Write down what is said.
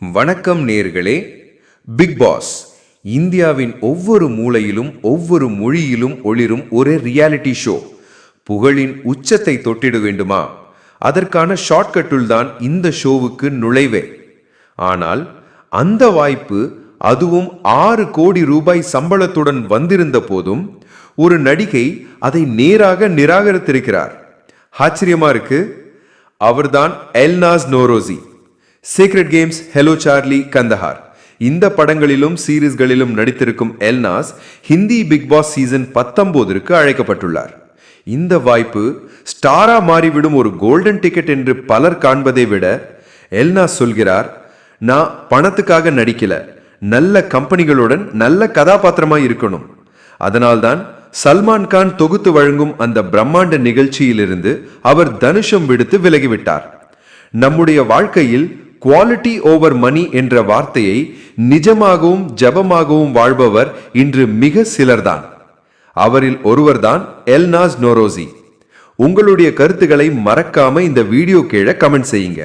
வணக்கம் நேர்களே. Big Boss. இந்தியாவின் ஒவ்வொரு மூலையிலும் ஒவ்வொரு மொழியிலும் ஒளிரும் ஒரு ரியாலிட்டி ஷோ புகழின் உச்சத்தை தொட்டிட வேண்டுமா? அதற்கான ஷார்ட்கட்டுள் தான் இந்த ஷோவுக்கு நுழைவே. ஆனால் அந்த வாய்ப்பு அதுவும் ஆறு கோடி ரூபாய் சம்பளத்துடன் வந்திருந்த போதும் ஒரு நடிகை அதை நேராக நிராகரித்திருக்கிறார். ஆச்சரியமா இருக்கு. அவர்தான் Elnaaz Norouzi. Secret Games Hello Charlie Kandahar இந்த படங்களிலும் சீரீஸ்களிலும் நடித்திருக்கும் Elnaaz Hindi Big Boss season பத்தொன்பதற்கு அழைக்கப்பட்டுள்ளார். இந்த வாய்ப்பு ஸ்டாரா மாறிவிடும் ஒரு கோல்டன் டிக்கெட் என்று பலர் காண்பதை விட எல்னாஸ் சொல்கிறார் நான் பணத்துக்காக நடிக்கல. நல்ல கம்பெனிகளுடன் நல்ல கதாபாத்திரமாக இருக்கணும். அதனால்தான் சல்மான் கான் தொகுத்து வழங்கும் அந்த பிரம்மாண்ட நிகழ்ச்சியிலிருந்து அவர் தனுஷம் விடுத்து விலகிவிட்டார். நம்முடைய வாழ்க்கையில் குவாலிட்டி ஓவர் மணி என்ற வார்த்தையை நிஜமாகவும் ஜபமாகவும் வாழ்பவர் இன்று மிக சிலர்தான். அவரில் ஒருவர்தான் எல்னாஸ் நோரோசி. உங்களுடைய கருத்துக்களை மறக்காம இந்த வீடியோ கீழே கமெண்ட் செய்யுங்க.